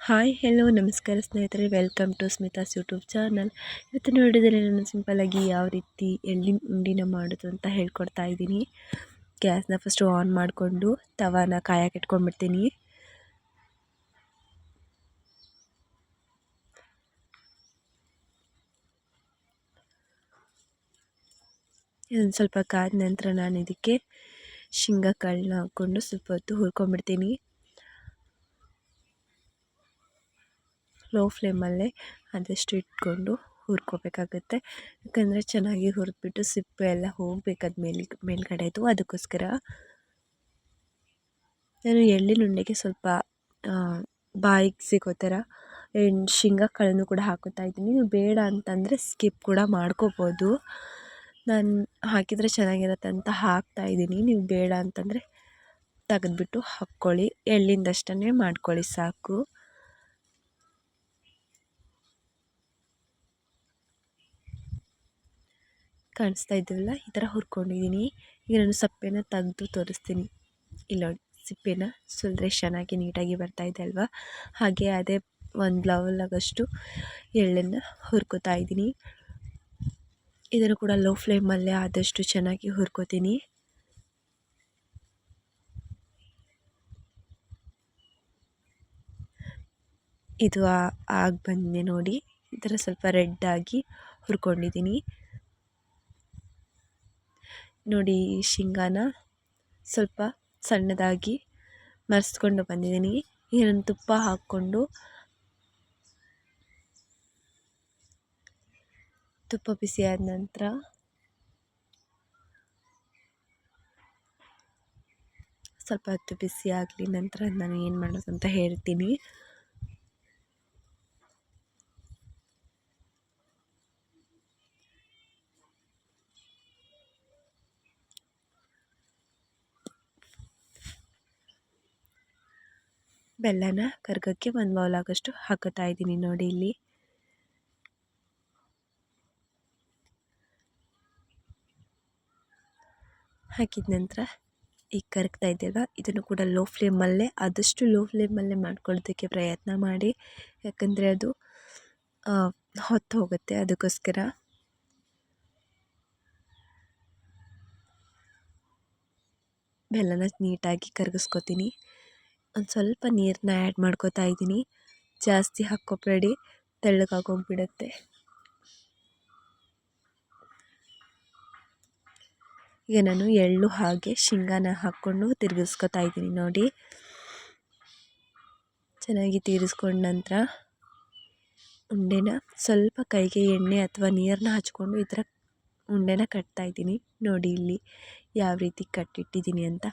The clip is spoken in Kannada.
ಹಾಯ್ ಹೆಲೋ ನಮಸ್ಕಾರ ಸ್ನೇಹಿತರೆ. Welcome to Smita's YouTube channel ಇವತ್ತಿನ ವಿಡಿಯೋದಲ್ಲಿ ನಾನು ಸಿಂಪಲ್ಲಾಗಿ ಯಾವ ರೀತಿ ಎಳ್ಳಿನ ಉಂಡಿನ ಮಾಡೋದು ಅಂತ ಹೇಳ್ಕೊಡ್ತಾ ಇದ್ದೀನಿ. ಗ್ಯಾಸ್ನ ಫಸ್ಟು ಆನ್ ಮಾಡಿಕೊಂಡು ತವಾನ ಕಾಯಕ್ಕೆ ಇಟ್ಕೊಂಡ್ಬಿಡ್ತೀನಿ. ಇದೊಂದು ಸ್ವಲ್ಪ ಕಾದ ನಂತರ ನಾನು ಇದಕ್ಕೆ ಶೇಂಗಾ ಕಾಳನ್ನ ಹಾಕ್ಕೊಂಡು ಸ್ವಲ್ಪ ಹೊತ್ತು ಹುರ್ಕೊಂಡ್ಬಿಡ್ತೀನಿ. ಲೋ ಫ್ಲೇಮಲ್ಲೇ ಆದಷ್ಟು ಇಟ್ಕೊಂಡು ಹುರ್ಕೊಬೇಕಾಗುತ್ತೆ. ಯಾಕಂದರೆ ಚೆನ್ನಾಗಿ ಹುರಿದ್ಬಿಟ್ಟು ಸಿಪ್ಪೆ ಎಲ್ಲ ಹೋಗ್ಬೇಕು ಮೇಲ್ ಮೇಲ್ಗಡೆದು ಅದಕ್ಕೋಸ್ಕರ ನಾನು ಎಳ್ಳಿನ ಉಂಡೆಗೆ ಸ್ವಲ್ಪ ಬಾಯಿಗೆ ಸಿಗೋ ಥರ ಶೇಂಗಾ ಕಾಳನ್ನು ಕೂಡ ಹಾಕೋತಾ ಇದ್ದೀನಿ. ನೀವು ಬೇಡ ಅಂತಂದರೆ ಸ್ಕಿಪ್ ಕೂಡ ಮಾಡ್ಕೋಬೋದು. ನಾನು ಹಾಕಿದರೆ ಚೆನ್ನಾಗಿರುತ್ತೆ ಅಂತ ಹಾಕ್ತಾ ಇದ್ದೀನಿ. ನೀವು ಬೇಡ ಅಂತಂದರೆ ತೆಗೆದ್ಬಿಟ್ಟು ಹಾಕ್ಕೊಳ್ಳಿ. ಎಳ್ಳಿಂದಷ್ಟೇ ಮಾಡ್ಕೊಳ್ಳಿ ಸಾಕು. ಕಾಣಿಸ್ತಾ ಇದ್ದೀವಲ್ಲ, ಈ ಥರ ಹುರ್ಕೊಂಡಿದ್ದೀನಿ. ಈಗ ನಾನು ಸಪ್ಪೆನ ತೆಗೆದು ತೋರಿಸ್ತೀನಿ. ಇಲ್ಲ, ಸಿಪ್ಪೆನ ಸುಲಿದ್ರೆ ಚೆನ್ನಾಗಿ ನೀಟಾಗಿ ಬರ್ತಾ ಇದೆ ಅಲ್ವಾ? ಹಾಗೆ ಅದೇ ಒಂದು ಲವಲಾಗಷ್ಟು ಎಳ್ಳನ್ನು ಹುರ್ಕೋತಾ ಇದ್ದೀನಿ. ಇದನ್ನು ಕೂಡ ಲೋ ಫ್ಲೇಮಲ್ಲೇ ಆದಷ್ಟು ಚೆನ್ನಾಗಿ ಹುರ್ಕೋತೀನಿ. ಇದು ಆಗಿ ಬಂದಿದೆ ನೋಡಿ. ಈ ಥರ ಸ್ವಲ್ಪ ರೆಡ್ಡಾಗಿ ಹುರ್ಕೊಂಡಿದ್ದೀನಿ. ನೋಡಿ ಶೇಂಗಾನ ಸ್ವಲ್ಪ ಸಣ್ಣದಾಗಿ ಮರೆಸ್ಕೊಂಡು ಬಂದಿದ್ದೀನಿ. ಈಗ ನಾನು ತುಪ್ಪ ಹಾಕ್ಕೊಂಡು ತುಪ್ಪ ಬಿಸಿ ಆದ ನಂತರ ಸ್ವಲ್ಪ ಹೊತ್ತು ಬಿಸಿ ಆಗಲಿ ನಂತರ ನಾನು ಏನು ಮಾಡೋದು ಅಂತ ಹೇಳ್ತೀನಿ. ಬೆಲ್ಲನ ಕರ್ಗಕ್ಕೆ ಒಂದು ಬೌಲ್ ಆಗೋಷ್ಟು ಹಾಕೋತಾ ಇದ್ದೀನಿ ನೋಡಿ ಇಲ್ಲಿ. ಹಾಕಿದ ನಂತರ ಈಗ ಕರಗ್ತಾ ಇದೆಯಲ್ವ ಇದನ್ನು ಕೂಡ ಲೋ ಫ್ಲೇಮಲ್ಲೇ ಆದಷ್ಟು ಲೋ ಫ್ಲೇಮಲ್ಲೇ ಮಾಡ್ಕೊಳ್ಳೋದಕ್ಕೆ ಪ್ರಯತ್ನ ಮಾಡಿ. ಯಾಕಂದರೆ ಅದು ಹೊತ್ತು ಹೋಗುತ್ತೆ ಅದಕ್ಕೋಸ್ಕರ. ಬೆಲ್ಲನ ನೀಟಾಗಿ ಕರಗಿಸ್ಕೊತೀನಿ. ಒಂದು ಸ್ವಲ್ಪ ನೀರನ್ನ ಆ್ಯಡ್ ಮಾಡ್ಕೋತಾ ಇದ್ದೀನಿ. ಜಾಸ್ತಿ ಹಾಕ್ಕೋಬೇಡಿ ತೆಳ್ಳಗಾಗೋಗ್ಬಿಡುತ್ತೆ ಈಗ ನಾನು ಎಳ್ಳು ಹಾಗೆ ಶೇಂಗಾನ ಹಾಕ್ಕೊಂಡು ತಿರುಗಿಸ್ಕೊತಾ ಇದ್ದೀನಿ ನೋಡಿ. ಚೆನ್ನಾಗಿ ತಿರುಗಿಸ್ಕೊಂಡ ನಂತರ ಉಂಡೆನ ಸ್ವಲ್ಪ ಕೈಗೆ ಎಣ್ಣೆ ಅಥವಾ ನೀರನ್ನ ಹಚ್ಕೊಂಡು ಈ ಥರ ಉಂಡೆನ ಕಟ್ತಾ ಇದ್ದೀನಿ. ನೋಡಿ ಇಲ್ಲಿ ಯಾವ ರೀತಿ ಕಟ್ಟಿಟ್ಟಿದ್ದೀನಿ ಅಂತ.